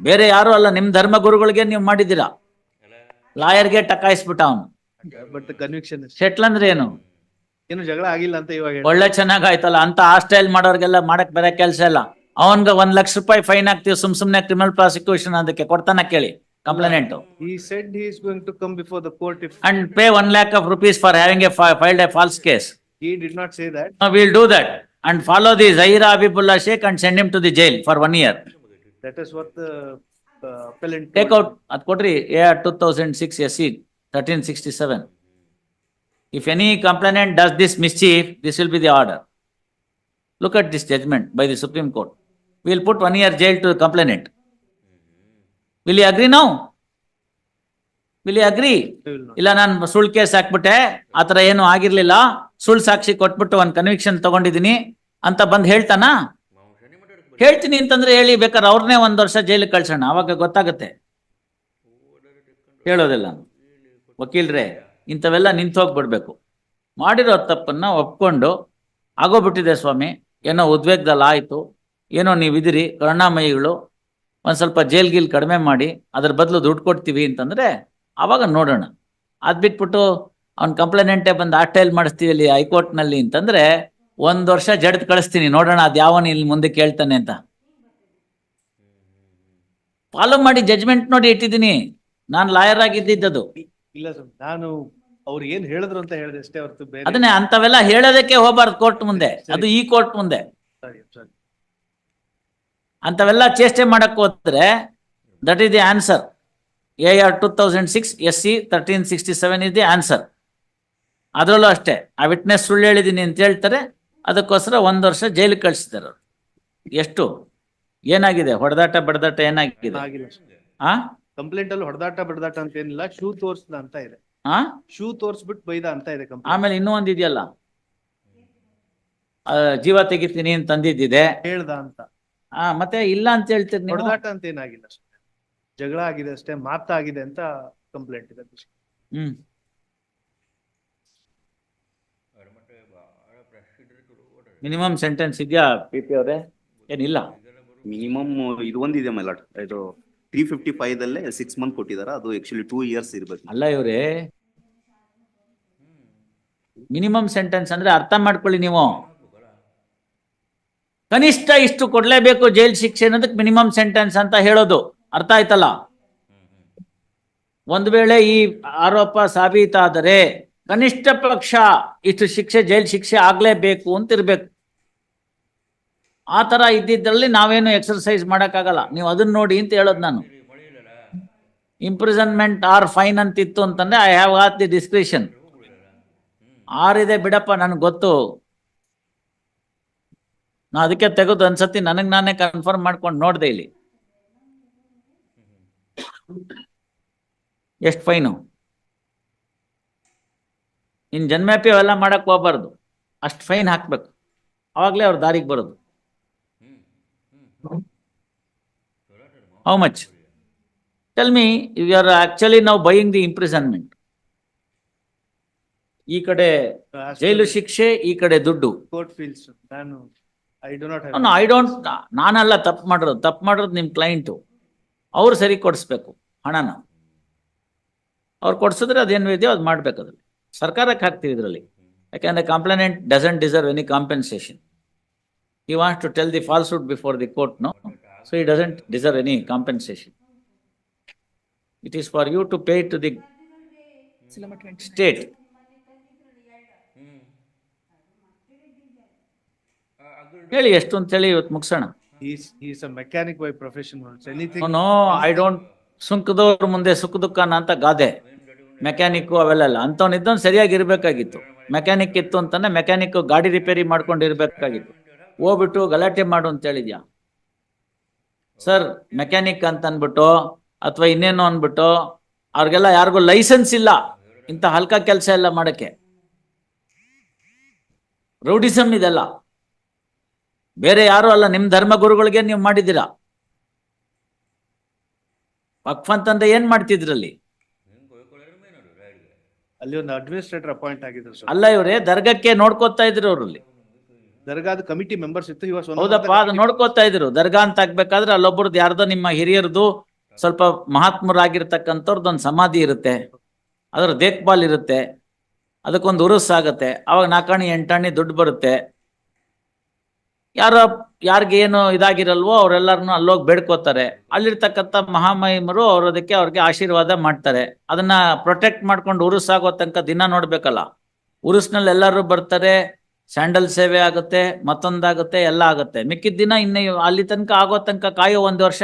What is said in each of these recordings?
ಬೇರೆ ಯಾರು ಅಲ್ಲ ನಿಮ್ ಧರ್ಮ ಗುರುಗಳಿಗೆ ನೀವು ಮಾಡಿದ್ದೀರಾ? ಲಾಯರ್ಗೆ ಟಕಾಯಿಸ್ಬಿಟ್ಟ ಅವನು. ಬಟ್ ಕನ್ವಿಕ್ಷನ್ ಸೆಟ್ಲ್ ಅಂದ್ರೆ ಏನು? ಏನು ಜಗಳ ಆಗಿಲ್ಲ ಅಂತ ಇವಾಗ ಒಳ್ಳೆ ಚೆನ್ನಾಗಾಯ್ತಲ್ಲ ಅಂತ ಹಾಸ್ಟೈಲ್ ಮಾಡೋರ್ಗೆಲ್ಲ ಮಾಡಕ್ ಬೇರೆ ಕೆಲಸ ಇಲ್ಲ. ಅವನ್ಗೆ ಒಂದ್ ಲಕ್ಷ ರೂಪಾಯಿ ಫೈನ್ ಹಾಕ್ತಿವಿ ಸುಮ್ ಸುಮ್ನೆ ಕ್ರಿಮಿನಲ್ ಪ್ರಾಸಿಕ್ಯೂಷನ್ ಅದಕ್ಕೆ ಕೊಡ್ತಾನ ಕೇಳಿ complaint before the court if and pay one lakh of rupees for having a failed a false case. Will do that and follow the Zahira Habibullah Sheikh and send him to the jail for one year That is what the uh, appellant. Take told. Out ಅದ್ ಕೊಡ್ರಿ A R two thousand six S C thirteen sixty seven if any complainant does this mischief this will be the order look at this judgment by the supreme court will put one year jail to complainant will you agree now will you agree They will not. ಇಲ್ಲ ನಾನು ಸುಳ್ಳು case ಹಾಕ್ಬಿಟ್ಟೆ ಆತರ ಏನು ಆಗಿರ್ಲಿಲ್ಲ. ಸುಳ್ಳು ಸಾಕ್ಷಿ ಕೊಟ್ಬಿಟ್ಟು ಒಂದ್ conviction ತಗೊಂಡಿದೀನಿ ಅಂತ ಬಂದ್ ಹೇಳ್ತಾನ? ಹೇಳ್ತೀನಿ ಅಂತಂದ್ರೆ ಹೇಳಿ, ಬೇಕಾದ್ರೆ ಅವ್ರನ್ನೇ ಒಂದ್ ವರ್ಷ ಜೈಲಿಗೆ ಕಳ್ಸೋಣ. ಅವಾಗ ಗೊತ್ತಾಗುತ್ತೆ. ಹೇಳೋದಿಲ್ಲ ವಕೀಲ್ರೆ, ಇಂಥವೆಲ್ಲ ನಿಂತು ಹೋಗ್ಬಿಡ್ಬೇಕು. ಮಾಡಿರೋ ತಪ್ಪನ್ನ ಒಪ್ಕೊಂಡು, ಆಗೋಗ್ಬಿಟ್ಟಿದೆ ಸ್ವಾಮಿ. ಏನೋ ಉದ್ವೇಗದಲ್ಲಿ ಆಯಿತು. ಏನೋ ನೀವಿದಿರಿ, ಕರುಣಾಮಯಿಗಳು. ಒಂದು ಸ್ವಲ್ಪ ಜೈಲ್ ಗೀಲ್ ಕಡಿಮೆ ಮಾಡಿ, ಅದ್ರ ಬದಲು ದುಡ್ಡು ಕೊಡ್ತೀವಿ ಅಂತಂದ್ರೆ ಆವಾಗ ನೋಡೋಣ. ಅದು ಬಿಟ್ಬಿಟ್ಟು ಅವ್ನ ಕಂಪ್ಲೇನೆಂಟೇ ಬಂದು ಆಟೈಲ್ ಮಾಡಿಸ್ತೀವಿ ಇಲ್ಲಿ ಹೈಕೋರ್ಟ್ನಲ್ಲಿ ಅಂತಂದ್ರೆ ಒಂದ್ ವರ್ಷ ಜಡ್ದ್ ಕಳಿಸ್ತೀನಿ. ನೋಡೋಣ ಅದ್ ಯಾವನ್ ಇಲ್ಲಿ ಮುಂದೆ ಕೇಳ್ತಾನೆ ಅಂತ. ಫಾಲೋ ಮಾಡಿ ಜಜ್ಮೆಂಟ್ ನೋಡಿ ಇಟ್ಟಿದ್ದೀನಿ. ನಾನು ಲಾಯರ್ ಆಗಿದ್ದಿದ್ದದು. ಇಲ್ಲ ಸರ್ ನಾನು ಅವ್ರು ಏನ್ ಹೇಳಿದ್ರು ಅಂತ ಹೇಳಿದೆ ಅಷ್ಟೇ ಹೊರತು ಬೇರೆ ಅದನ್ನೇ ಅಂತವೆಲ್ಲ ಹೇಳೋದಕ್ಕೆ ಹೋಗ್ಬಾರ್ದು ಕೋರ್ಟ್ ಮುಂದೆ. ಅದು ಈ ಕೋರ್ಟ್ ಮುಂದೆ. ಸರಿ. ಅಂತವೆಲ್ಲ ಚೇಷ್ಟೆ ಮಾಡಕ್ ಹೋದ್ರೆ that is the answer A R two thousand six S C thirteen sixty seven is the answer ಅದರಲ್ಲೂ ಅಷ್ಟೇ. ಆ ವಿಟ್ನೆಸ್ ಸುಳ್ಳು ಹೇಳಿದೀನಿ ಅಂತ ಹೇಳ್ತಾರೆ. ಅದಕ್ಕೋಸ್ಕರ ಒಂದ್ ವರ್ಷ ಜೈಲಿಗೆ ಕಳಿಸ್ತಾರೆ ಅವರು. ಎಷ್ಟು? ಏನಾಗಿದೆ? ಹೊಡೆದಾಟ ಬಡದಾಟ ಏನಾಗಿದೆ? ಆಗಿಲ್ಲ ಆ? ಕಂಪ್ಲೇಂಟ್ ಅಲ್ಲಿ ಹೊಡೆದಾಟ ಬಡದಾಟ ಅಂತ ಏನಿಲ್ಲ ಶೂ ತೋರ್ಸ್ದ ಅಂತ ಇದೆ. ಆ? ಶೂ ತೋರಿಸ್ಬಿಟ್ಟು ಬೈದ ಅಂತ ಇದೆ ಕಂಪ್ಲೇಂಟ್. ಆಮೇಲೆ ಇನ್ನೂ ಒಂದು ಇದೆಯಲ್ಲ? ಆ, ಜೀವ ತೆಗಿತೀನಿ ಅಂತ ತಂದಿದ್ದಿದೆ ಹೇಳ್ದ ಅಂತ. ಆ ಮತ್ತೆ ಇಲ್ಲ ಅಂತ ಹೇಳ್ತೀರಿ ನೀವು? ಹೊಡೆದಾಟ ಅಂತ ಏನಾಗಿಲ್ಲ ಅಷ್ಟೇ. ಜಗಳ ಆಗಿದೆ ಅಷ್ಟೇ ಮಾತಾಗಿದೆ ಅಂತ ಕಂಪ್ಲೇಂಟ್ ಇದೆ. ಹ್ಮ್. ಮಿನಿಮಮ್ ಸೆಂಟೆನ್ಸ್ ಇದೆಯಾ ಪಿ ಪಿ ಅವರೇ? ಏನಿಲ್ಲ. ಮಿನಿಮಮ್ ಇದು ಒಂದಿದೆ ಮೈಲಾಟ್ ಇದು ತ್ರೀ ಫಿಫ್ಟಿ ಫೈವ್ ದಲ್ಲೇ ಸಿಕ್ಸ್ ಮಂತ್ ಕೊಟ್ಟಿದಾರೆ. ಅದು ಆಕ್ಚುಲಿ ಟೂ ಇಯರ್ಸ್ ಇರ್ಬೇಕು. ಅಲ್ಲ ಇವರೇ ಮಿನಿಮಮ್ ಸೆಂಟೆನ್ಸ್ ಅಂದ್ರೆ ಅರ್ಥ ಮಾಡ್ಕೊಳ್ಳಿ ನೀವು. ಕನಿಷ್ಠ ಇಷ್ಟು ಕೊಡ್ಲೇಬೇಕು ಜೈಲ್ ಶಿಕ್ಷೆ ಅನ್ನೋದಕ್ಕೆ ಮಿನಿಮಮ್ ಸೆಂಟೆನ್ಸ್ ಅಂತ ಹೇಳೋದು. ಅರ್ಥ ಆಯ್ತಲ್ಲ? ಒಂದು ವೇಳೆ ಈ ಆರೋಪ ಸಾಬೀತಾದರೆ ಕನಿಷ್ಠ ಪಕ್ಷ ಇಷ್ಟು ಶಿಕ್ಷೆ, ಜೈಲ್ ಶಿಕ್ಷೆ ಆಗಲೇಬೇಕು ಅಂತ ಇರಬೇಕು ಆ ಥರ ಇದ್ದಿದ್ರಲ್ಲಿ ನಾವೇನು ಎಕ್ಸರ್ಸೈಸ್ ಮಾಡೋಕ್ಕಾಗಲ್ಲ. ನೀವು ಅದನ್ನ ನೋಡಿ ಅಂತ ಹೇಳೋದು ನಾನು. ಇಂಪ್ರಿಸನ್ಮೆಂಟ್ ಆರ್ ಫೈನ್ ಅಂತಿತ್ತು ಅಂತಂದ್ರೆ I have had the discretion ಆರಿದೆ ಬಿಡಪ್ಪ, ನನಗೆ ಗೊತ್ತು. ನಾ ಅದಕ್ಕೆ ತೆಗೆದು ಅನ್ಸತಿ, ನನಗೆ ನಾನೇ ಕನ್ಫರ್ಮ್ ಮಾಡ್ಕೊಂಡು ನೋಡ್ದೆ ಇಲ್ಲಿ. ಎಷ್ಟು ಫೈನು ಇನ್ ಜನ್ಮ್ಯಾಪಿ ಅವೆಲ್ಲ ಮಾಡಕ್ ಹೋಗ್ಬಾರ್ದು. ಅಷ್ಟು ಫೈನ್ ಹಾಕ್ಬೇಕು. ಅವಾಗ್ಲೇ ಅವ್ರ ದಾರಿಗೆ ಬರೋದು. How much tell me you are actually ನಾವು ಬೈಯಿಂಗ್ ದಿ ಇಂಪ್ರಿಸನ್ಮೆಂಟ್ ಈ ಕಡೆ ಜೈಲು ಶಿಕ್ಷೆ ಈ ಕಡೆ ದುಡ್ಡು. ಕೋರ್ಟ್ ಫೀಲ್ಸ್ ನಾನು I do not I don't ನಾನಲ್ಲ ತಪ್ಪು ಮಾಡಿರೋದು. ತಪ್ಪು ಮಾಡಿರೋದು ನಿಮ್ ಕ್ಲೈಂಟು ಅವ್ರು ಸರಿ ಕೊಡಿಸ್ಬೇಕು ಹಣನ. ಅವ್ರು ಕೊಡ್ಸಿದ್ರೆ ಅದೇನು ಇದೆಯೋ ಅದು ಮಾಡ್ಬೇಕು ಅದ್ರಲ್ಲಿ. ಸರ್ಕಾರಕ್ಕೆ ಹಾಕ್ತೀವಿ ಇದರಲ್ಲಿ. ಯಾಕಂದ್ರೆ complainant doesn't deserve any compensation he wants to tell the falsehood before the court no so he doesn't deserve any compensation it is for you to pay to the state ಹೇಳಿ ಎಷ್ಟು ಅಂತ ಹೇಳಿ ಇವತ್ತು ಮುಗಿಸೋಣ mechanic by profession anything no I don't ಸುಂಕದವ್ರ ಮುಂದೆ ಸುಖ ದುಃಖನ ಅಂತ ಗಾದೆ. ಮೆಕ್ಯಾನಿಕ್ ಅವೆಲ್ಲ ಅಂಥವ್ನಿದ್ದವ್ನು ಸರಿಯಾಗಿ ಇರಬೇಕಾಗಿತ್ತು. ಮೆಕ್ಯಾನಿಕ್ ಇತ್ತು ಅಂತಾನೆ ಮೆಕ್ಯಾನಿಕ್ ಗಾಡಿ ರಿಪೇರಿ ಮಾಡ್ಕೊಂಡು ಇರ್ಬೇಕಾಗಿತ್ತು. ಹೋಗ್ಬಿಟ್ಟು ಗಲಾಟೆ ಮಾಡು ಅಂತ ಹೇಳಿದ್ಯಾ? ಸರ್ ಮೆಕ್ಯಾನಿಕ್ ಅಂತ ಅನ್ಬಿಟ್ಟು ಅಥವಾ ಇನ್ನೇನು ಅನ್ಬಿಟ್ಟು ಅವ್ರಿಗೆಲ್ಲ ಯಾರಿಗೂ ಲೈಸೆನ್ಸ್ ಇಲ್ಲ. ಇಂಥ ಹಲ್ಕ ಕೆಲಸ ಎಲ್ಲ ಮಾಡಕ್ಕೆ. ರೌಡಿಸಮ್ ಇದೆಲ್ಲ. ಬೇರೆ ಯಾರು ಅಲ್ಲ, ನಿಮ್ ಧರ್ಮ ಗುರುಗಳಿಗೆ ನೀವು ಮಾಡಿದ್ದೀರಾ? ವಕ್ಫ್ ಅಂತಂದ್ರೆ ಏನ್ ಮಾಡ್ತಿದ್ರಲ್ಲಿ? ಅಲ್ಲಿ ಒಂದು ಅಡ್ಮಿನಿಸ್ಟ್ರೇಟರ್ ಅಪಾಯಿಂಟ್ ಆಗಿದ್ರು ಸರ್. ಅಲ್ಲ ಇವರೇ ದರ್ಗಕ್ಕೆ ನೋಡ್ಕೊತಾ ಇದ್ರು ಅವ್ರಲ್ಲಿ. ದರ್ಗಾದ ಕಮಿಟಿ ಮೆಂಬರ್ಸ್ ಇತ್ತು ಇವಾಗ ಹೌದಪ್ಪ ಅದು ನೋಡ್ಕೊತಾ ಇದ್ರು. ದರ್ಗಾ ಅಂತ ಆಗ್ಬೇಕಾದ್ರೆ ಅಲ್ಲೊಬ್ಬರದ್ದು ಯಾರ್ದೋ ನಿಮ್ಮ ಹಿರಿಯರದು ಸ್ವಲ್ಪ ಮಹಾತ್ಮರಾಗಿರ್ತಕ್ಕಂಥವ್ರದ್ದು ಒಂದು ಸಮಾಧಿ ಇರುತ್ತೆ. ಅದರ ದೇಖ್ಭಾಲ್ ಇರುತ್ತೆ. ಅದಕ್ಕೊಂದು ಉರುಸ್ ಆಗತ್ತೆ. ಅವಾಗ ನಾಲ್ಕಾಣಿ ಎಂಟಾಣಿ ದುಡ್ಡು ಬರುತ್ತೆ. ಯಾರ, ಯಾರಿಗೆ ಏನು ಇದಾಗಿರಲ್ವೋ ಅವರೆಲ್ಲರನ್ನು ಅಲ್ಲೋಗಿ ಬೇಡ್ಕೋತಾರೆ. ಅಲ್ಲಿರ್ತಕ್ಕಂಥ ಮಹಾಮಹಿಮರು ಅವ್ರ ಅದಕ್ಕೆ ಅವ್ರಿಗೆ ಆಶೀರ್ವಾದ ಮಾಡ್ತಾರೆ. ಅದನ್ನ ಪ್ರೊಟೆಕ್ಟ್ ಮಾಡ್ಕೊಂಡು ಉರುಸ್ ಆಗೋ ತನಕ ದಿನ ನೋಡ್ಬೇಕಲ್ಲ. ಉರುಸ್ನಲ್ಲಿ ಎಲ್ಲರೂ ಬರ್ತಾರೆ, ಸ್ಯಾಂಡಲ್ ಸೇವೆ ಆಗುತ್ತೆ, ಮತ್ತೊಂದಾಗುತ್ತೆ, ಎಲ್ಲ ಆಗುತ್ತೆ. ಮಿಕ್ಕಿದ ದಿನ ಇನ್ನ ಅಲ್ಲಿ ತನಕ ಆಗೋ ತನಕ ಕಾಯೋ ಒಂದು ವರ್ಷ?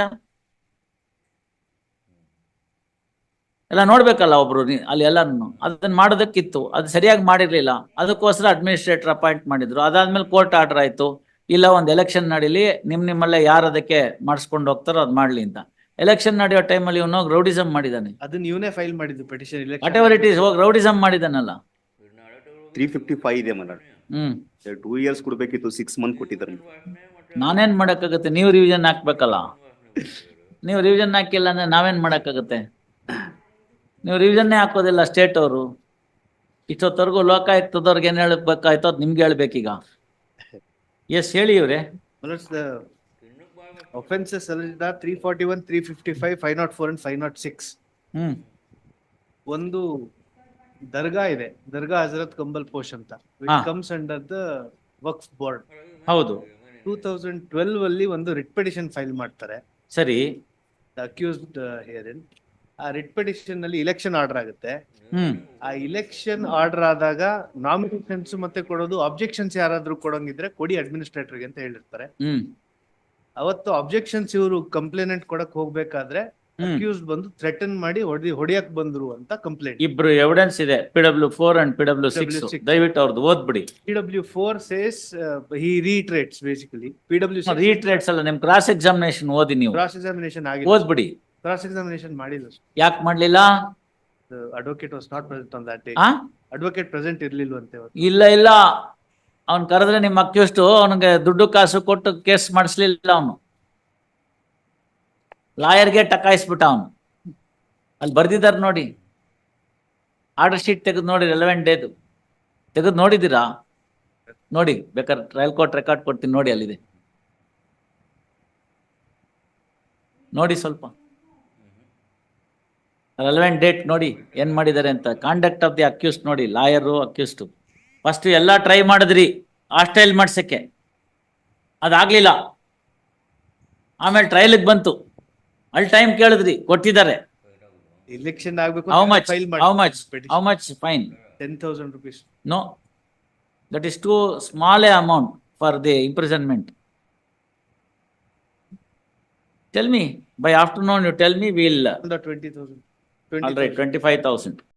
ಎಲ್ಲ ನೋಡ್ಬೇಕಲ್ಲ ಒಬ್ರು ಅಲ್ಲಿ ಎಲ್ಲಾನು ಅದನ್ನ ಮಾಡೋದಕ್ಕಿತ್ತು. ಅದು ಸರಿಯಾಗಿ ಮಾಡಿರ್ಲಿಲ್ಲ. ಅದಕ್ಕೋಸ್ಕರ ಅಡ್ಮಿನಿಸ್ಟ್ರೇಟರ್ ಅಪಾಯಿಂಟ್ ಮಾಡಿದ್ರು. ಅದಾದ್ಮೇಲೆ ಕೋರ್ಟ್ ಆರ್ಡರ್ ಆಯ್ತು. ಇಲ್ಲ ಒಂದು ಎಲೆಕ್ಷನ್ ನಡೀಲಿ ನಿಮ್ ನಿಮ್ಮಲ್ಲೇ ಯಾರು ಅದಕ್ಕೆ ಮಾಡಿಸ್ಕೊಂಡು ಹೋಗ್ತಾರೋ ಅದ್ ಮಾಡ್ಲಿ ಅಂತ. ಎಲೆಕ್ಷನ್ ನಡೆಯೋ ಟೈಮಲ್ಲಿ ಇವನು ರೌಡಿಸಮ್ ಮಾಡಿದಾನೆ. ಅದನ್ನ ಇವನೇ ಫೈಲ್ ಮಾಡಿದ್ದು petition whatever it is ಹೋಗಿ ರೌಡಿಸಮ್ ಮಾಡಿದಾನಲ್ಲ. ತ್ರೀ ಫಿಫ್ಟಿ ಫೈವ್ ಇದೆ ಹ್ಞೂ ಹ್ಮ್. ಟೂ ಇಯರ್ಸ್ ಕೊಡ್ಬೇಕಿತ್ತು ಸಿಕ್ಸ್ ಮಂತ್ ಕೊಟ್ಟಿದ್ದಾರೆ. ನಾನೇನ್ ಮಾಡಕ್ಕಾಗತ್ತೆ? ನೀವು ರಿವಿಷನ್ ಹಾಕ್ಬೇಕಲ್ಲ. ನೀವು ರಿವಿಷನ್ ಹಾಕಿಲ್ಲ ಅಂದ್ರೆ ನಾವೇನ್ ಮಾಡಕ್ಕಾಗತ್ತೆ? ನೀವು ರಿವಿಷನ್ನೇ ಹಾಕೋದಿಲ್ಲ ಸ್ಟೇಟ್ ಅವರು. ಇಷ್ಟೊತ್ತವರೆಗೂ ಲೋಕಾಯುಕ್ತದವ್ರಿಗೆ ಏನ್ ಹೇಳ್ಬೇಕಾಯ್ತು ಅದ್ ನಿಮ್ಗೆ ಹೇಳ್ಬೇಕೀಗ. ಎಸ್ ಹೇಳಿ ಇವ್ರೆ. Offences three forty one three fifty five five not four and five not six hmm. ಒಂದು ದರ್ಗಾ ಇದೆ. ದರ್ಗಾ ಹಜರತ್ ಕಂಬಲ್ ಪೋಷ್ ಅಂತ. ಹಾ. Comes under the Waqf board ಹೌದು. ಟೂ ತೌಸಂಡ್ ಟ್ವೆಲ್ವ್ ಅಲ್ಲಿ ಒಂದು ರಿಟ್ ಪಿಟಿಷನ್ ಫೈಲ್ ಮಾಡ್ತಾರೆ. ಸರಿ. ಅಕ್ಯೂಸ್ಡ್ ಹಿಯರಿನ್ ಆ ರಿಟ್ ಪಿಟಿಷನ್ನಲ್ಲಿ ಇಲೆಕ್ಷನ್ ಆರ್ಡರ್ ಆಗುತ್ತೆ ಆ ಇಲೆಕ್ಷನ್ ಆರ್ಡರ್ ಆದಾಗ ನಾಮಿನೇಷನ್ಸ್ ಮತ್ತೆ ಕೊಡೋದು ಅಬ್ಜೆಕ್ಷನ್ಸ್ ಯಾರಾದ್ರೂ ಕೊಡೋಂಗಿದ್ರೆ ಕೊಡಿ ಅಡ್ಮಿನಿಸ್ಟ್ರೇಟರ್ಗೆ ಅಂತ ಹೇಳಿರ್ತಾರೆ. ಅವತ್ತು ಅಬ್ಜೆಕ್ಷನ್ಸ್ ಇವರು ಕಂಪ್ಲೇನೆಂಟ್ ಕೊಡಕ್ ಹೋಗ್ಬೇಕಾದ್ರೆ ಅಕ್ಯೂಸ್ ಬಂದು ಥ್ರೆಟನ್ ಮಾಡಿ ಹೊಡಿ ಹೊಡಿಯಕ್ ಬಂದ್ರು ಅಂತ ಕಂಪ್ಲೇಂಟ್ ಇಬ್ರು ಎವಿಡೆನ್ಸ್ ಇದೆ P W four and P W six PW6. ದಯವಿಟ್ಟು ಅವ್ರದ್ದು ಓದ್ಬಿಡಿ. P W four says he reiterates basically P W reiterates ಅಲ್ಲ ನಿಮ್ ಕ್ರಾಸ್ ಎಕ್ಸಾಮಿನೇಷನ್ ಓದಿ ನೀವು. ಕ್ರಾಸ್ ಎಕ್ಸಾಮಿನೇಷನ್ ಆಗಿ ಓದ್ಬಿಡಿ. ಕ್ರಾಸ್ ಎಕ್ಸಾಮಿನೇಷನ್ ಮಾಡಿಲ್ಲ ಯಾಕೆ ಮಾಡ್ಲಿಲ್ಲ? Advocate was not present on that day ಆ? ಅಡ್ವೊಕೇಟ್ ಪ್ರೆಸೆಂಟ್ ಇರ್ಲಿಲ್ವಂತೆ ಅವತ್ತು. ಇಲ್ಲ ಇಲ್ಲ. ಅವ್ನ್ ಕರೆದ್ರೆ ನಿಮ್ಮ ಅಕ್ಯೂಸ್ಟು ಅವನಿಗೆ ದುಡ್ಡು ಕಾಸು ಕೊಟ್ಟು ಕೇಸ್ ಮಾಡಿಸ್ಲಿಲ್ಲ ಅವನು. ಲಾಯರ್ಗೆ ಟಕಾಯಿಸ್ಬಿಟ್ಟ ಅವನು. ಅಲ್ಲಿ ಬರ್ದಿದ್ದಾರೆ ನೋಡಿ. ಆರ್ಡರ್ ಶೀಟ್ ತೆಗೆದು ನೋಡಿ ರೆಲೆವೆಂಟ್ ಡೇದು ತೆಗೆದು ನೋಡಿದ್ದೀರಾ? ನೋಡಿ ಬೇಕಾದ್ರೆ ಟ್ರಯಲ್ ಕೋರ್ಟ್ ರೆಕಾರ್ಡ್ ಕೊಡ್ತೀನಿ ನೋಡಿ ಅಲ್ಲಿದೆ. ನೋಡಿ ಸ್ವಲ್ಪ. ರೆಲೆವೆಂಟ್ ಡೇಟ್ ನೋಡಿ ಏನ್ ಮಾಡಿದ್ದಾರೆ ಅಂತ. ಕಾಂಡಕ್ಟ್ ಆಫ್ ದಿ ಅಕ್ಯೂಸ್ಟ್ ನೋಡಿ ಲಾಯರು ಅಕ್ಯೂಸ್ಟು ಫಸ್ಟ್ ಎಲ್ಲ ಟ್ರೈ ಮಾಡಿದ್ರಿ ಹಾಸ್ಟೈಲ್ ಮಾಡ್ಸಕ್ಕೆ. ಅದಾಗ್ಲಿಲ್ಲ. ಆಮೇಲೆ ಟ್ರಯಲ್ಗೆ ಬಂತು. ಅಲ್ಲಿ ಟೈಮ್ ಕೇಳಿದ್ರಿ ಕೊಟ್ಟಿದ್ದಾರೆ. ಇಲೆಕ್ಷನ್ ಆಗ್ಬೇಕು how much how much how much fine ten thousand rupees no that is too small a amount for the imprisonment tell me by afternoon you tell me will twenty thousand all right twenty five thousand